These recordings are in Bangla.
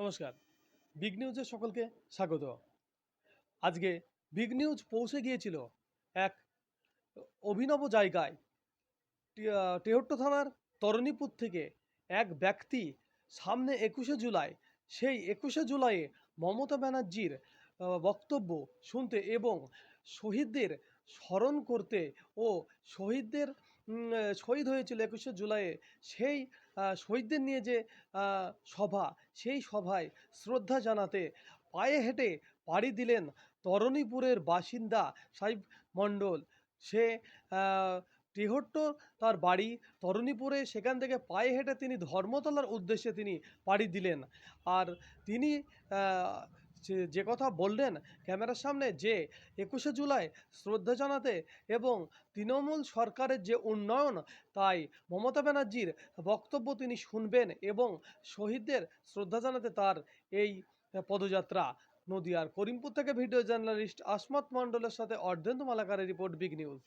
নমস্কার। বিগ নিউজে সকলকে স্বাগত। আজকে বিগ নিউজ পৌঁছে গিয়েছিল এক অভিনব জায়গায়। টেহট্ট থানার তরণীপুর থেকে এক ব্যক্তি সামনে একুশে জুলাই, সেই একুশে জুলাইয়ে মমতা ব্যানার্জির বক্তব্য শুনতে এবং শহীদদের স্মরণ করতে ও শহীদদের শহীদ হয়েছিল একুশে জুলাইয়ে। সেই শহীদদের নিয়ে যে সভা, সেই সভায় শ্রদ্ধা জানাতে পায়ে হেঁটে পাড়ি দিলেন তরণীপুরের বাসিন্দা সাইব মণ্ডল। সে টেহট্ট তার বাড়ি তরণীপুরে, সেখান থেকে পায়ে হেঁটে তিনি ধর্মতলার উদ্দেশ্যে তিনি পাড়ি দিলেন। আর তিনি যে- কথা বললেন ক্যামেরার সামনে যে, একুশে জুলাই শ্রদ্ধা জানাতে এবং তৃণমূল সরকারের যে উন্নয়ন, তাই মমতা ব্যানার্জির বক্তব্য তিনি শুনবেন এবং শহীদদের শ্রদ্ধা জানাতে তার এই পদযাত্রা। নদিয়ার করিমপুর থেকে ভিডিও জার্নালিস্ট আসমত মণ্ডলের সাথে অর্ধেন্দু মালাকারের রিপোর্ট বিগ নিউজ।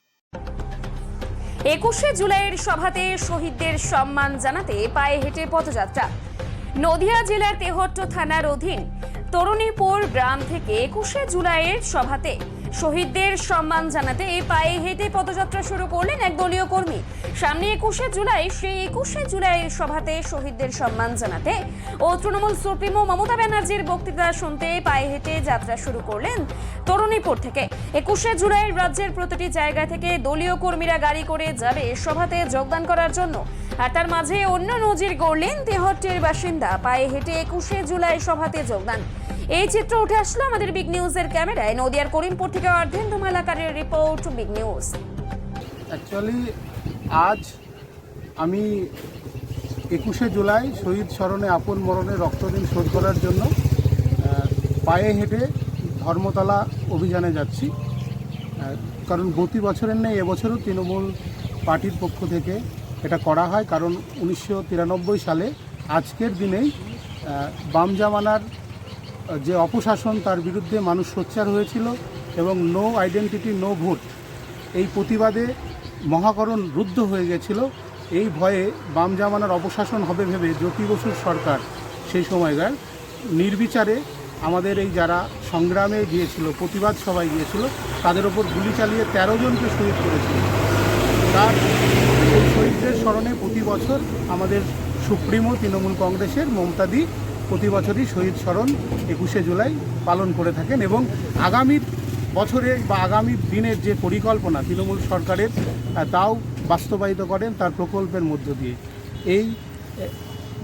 একুশে জুলাইয়ের সভাতে শহীদদের সম্মান জানাতে পায়ে হেঁটে পদযাত্রা নদিয়া জেলার তেহট্ট থানার অধীন তরুণীপুর গ্রাম থেকে একুশে জুলাইয়ের সভাতে শহীদদের সম্মান জানাতে এই পায়ে হেঁটে পদযাত্রা শুরু করলেন এক দলীয় কর্মী। সামনে একুশে জুলাই, সেই একুশে জুলাইয়ের সভাতে শহীদদের সম্মান জানাতে ও তৃণমূল সুপ্রিমো মমতা ব্যানার্জির বক্তৃতা শুনতে পায়ে হেঁটে যাত্রা শুরু করলেন তরুণীপুর থেকে। একুশে জুলাইয়ের রাজ্যের প্রতিটি জায়গা থেকে দলীয় কর্মীরা গাড়ি করে যাবে সভাতে যোগদান করার জন্য। আর তার মাঝে অন্য নজির গড়লেন তেহট্টের বাসিন্দা। পায়ে হেঁটে একুশে জুলাই সভাতে যোগদান। এই চিত্র উঠে আসলো আমাদের বিগ নিউজের ক্যামেরায়। নদিয়ার করিমপুর থেকে অর্ধেন্দু মালাকারের রিপোর্ট, বিগ নিউজ। অ্যাকচুয়ালি আজ আমি একুশে জুলাই শহীদ স্মরণে আপন মরণে রক্তদিন শোধ করার জন্য পায়ে হেঁটে ধর্মতলা অভিযানে যাচ্ছি। কারণ প্রতি বছরের নেই, এবছরও তৃণমূল পার্টির পক্ষ থেকে এটা করা হয় কারণ উনিশশো তিরানব্বই সালে আজকের দিনেই বাম জামানার যে অপশাসন তার বিরুদ্ধে মানুষ সোচ্চার হয়েছিল এবং নো আইডেন্টিটি, নো ভোট এই প্রতিবাদে মহাকরণ রুদ্ধ হয়ে গেছিল। এই ভয়ে বাম জামানার অপশাসন হবে ভেবে জ্যোতি বসুর সরকার সেই সময়কার নির্বিচারে আমাদের এই যারা সংগ্রামে গিয়েছিল, প্রতিবাদ সবাই গিয়েছিল, তাদের ওপর গুলি চালিয়ে তেরো জনকে শহীদ করেছিল। তার এই শহীদদের স্মরণে প্রতি বছর আমাদের সুপ্রিমো তৃণমূল কংগ্রেসের মমতাদি প্রতি বছরই শহীদ স্মরণ একুশে জুলাই পালন করে থাকেন এবং আগামী বছরে বা আগামী দিনের যে পরিকল্পনা তৃণমূল সরকারের তাও বাস্তবায়িত করেন তার প্রকল্পের মধ্য দিয়ে। এই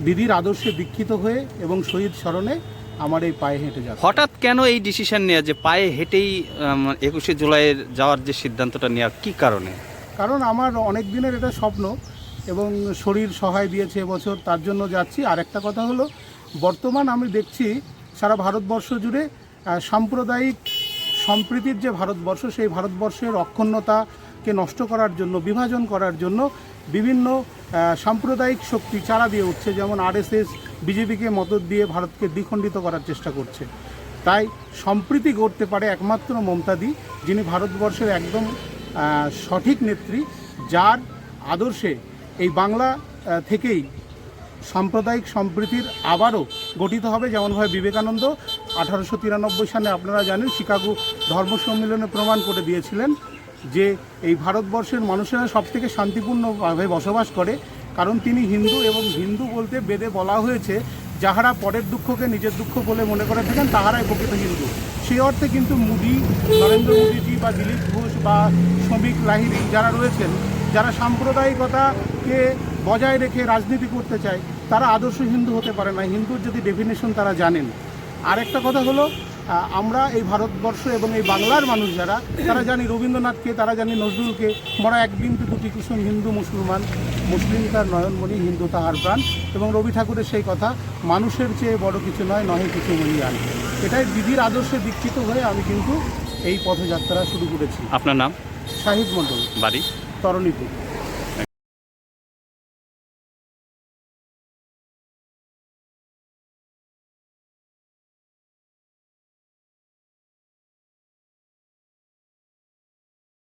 বিধির আদর্শে দীক্ষিত হয়ে এবং শহীদ স্মরণে আমার এই পায়ে হেঁটে যাচ্ছে। হঠাৎ কেন এই ডিসিশন নেওয়া যে পায়ে হেঁটেই একুশে জুলাইয়ের যাওয়ার যে সিদ্ধান্তটা নেওয়া, কি কারণে? কারণ আমার অনেক দিনের এটা স্বপ্ন এবং শরীর সহায় দিয়েছে এবছর, তার জন্য যাচ্ছি। আর একটা কথা হলো, বর্তমান আমি দেখছি সারা ভারতবর্ষ জুড়ে সাম্প্রদায়িক সম্প্রীতির যে ভারতবর্ষ, সেই ভারতবর্ষের অক্ষুণ্ণতাকে নষ্ট করার জন্য, বিভাজন করার জন্য বিভিন্ন সাম্প্রদায়িক শক্তি চারা দিয়ে উঠছে। যেমন আরএসএস, বিজেপিকে মদত দিয়ে ভারতকে দ্বিখণ্ডিত করার চেষ্টা করছে। তাই সম্প্রীতি গড়তে পারে একমাত্র মমতাদি যিনি ভারতবর্ষের একদম সঠিক নেত্রী যার আদর্শে এই বাংলা থেকেই সাম্প্রদায়িক সম্প্রীতির আবারও গঠিত হবে যেমনভাবে বিবেকানন্দ আঠারোশো তিরানব্বই সালে আপনারা জানেন শিকাগো ধর্ম সম্মেলনে প্রমাণ করে দিয়েছিলেন যে এই ভারতবর্ষের মানুষেরা সবথেকে শান্তিপূর্ণভাবে বসবাস করে। কারণ তিনি হিন্দু এবং হিন্দু বলতে বেদে বলা হয়েছে যাহারা পরের দুঃখকে নিজের দুঃখ বলে মনে করে থাকেন, তাহারাই প্রকৃত হিন্দু। সেই অর্থে কিন্তু মোদি, নরেন্দ্র মোদীজি বা দিলীপ ঘোষ বা শ্রমিক লাহিড়ী যারা রয়েছেন, যারা সাম্প্রদায়িকতাকে বজায় রেখে রাজনীতি করতে চায়, তারা আদর্শ হিন্দু হতে পারে না। হিন্দুর যদি ডেফিনেশন তারা জানেন। আরেকটা কথা হলো আমরা এই ভারতবর্ষ এবং এই বাংলার মানুষ যারা তারা জানি রবীন্দ্রনাথকে তারা জানি নজরুলকে মরা এক বিন্দু দুটি কুসুম হিন্দু মুসলমান মুসলিম তার নয়নমণি হিন্দু তাহার প্রাণ। এবং রবি ঠাকুরের সেই কথা মানুষের চেয়ে বড় কিছু নয় নহে কিছু মনিয়ান এটাই বিধির আদর্শে দীক্ষিত হয়ে আমি কিন্তু এই পথযাত্রা শুরু করেছি। আপনার নাম? শাহিদ মণ্ডল। বাড়ি? তরণীপুর।